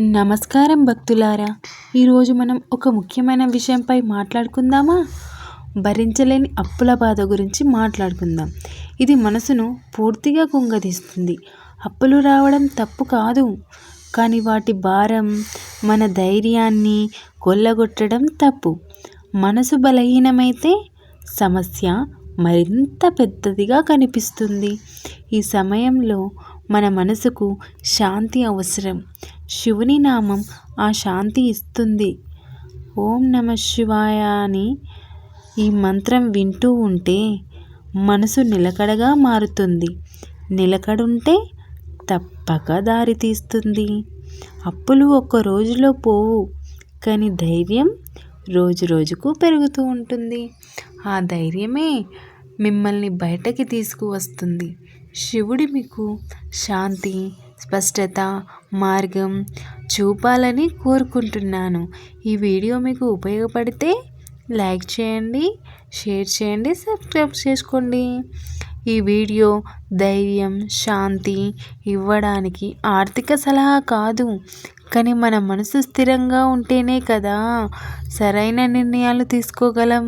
నమస్కారం భక్తులారా. ఈరోజు మనం ఒక ముఖ్యమైన విషయంపై మాట్లాడుకుందామా? భరించలేని అప్పుల బాధ గురించి మాట్లాడుకుందాం. ఇది మనసును పూర్తిగా కుంగదీస్తుంది అప్పులు రావడం తప్పు కాదు. కానీ వాటి భారం మన ధైర్యాన్ని కొల్లగొట్టడం తప్పు. మనసు బలహీనమైతే సమస్య మరింత పెద్దదిగా కనిపిస్తుంది. ఈ సమయంలో మన మనసుకు శాంతి అవసరం. శివుని నామం ఆ శాంతి ఇస్తుంది. ఓం నమ శివాయ అని ఈ మంత్రం వింటూ ఉంటే మనసు నిలకడగా మారుతుంది. నిలకడుంటే తప్పక దారి తీస్తుంది. అప్పులు ఒక్క రోజులో పోవు కానీ ధైర్యం రోజు రోజుకు పెరుగుతూ ఉంటుంది. ఆ ధైర్యమే మిమ్మల్ని బయటకి తీసుకువస్తుంది. శివుడి మీకు శాంతి స్పష్టత మార్గం చూపాలని కోరుకుంటున్నాను. ఈ వీడియో మీకు ఉపయోగపడితే లైక్ చేయండి షేర్ చేయండి సబ్స్క్రైబ్ చేసుకోండి. ఈ వీడియో ధైర్యం శాంతి ఇవ్వడానికి ఆర్థిక సలహా కాదు కానీ మన మనసు స్థిరంగా ఉంటేనే కదా సరైన నిర్ణయాలు తీసుకోగలం.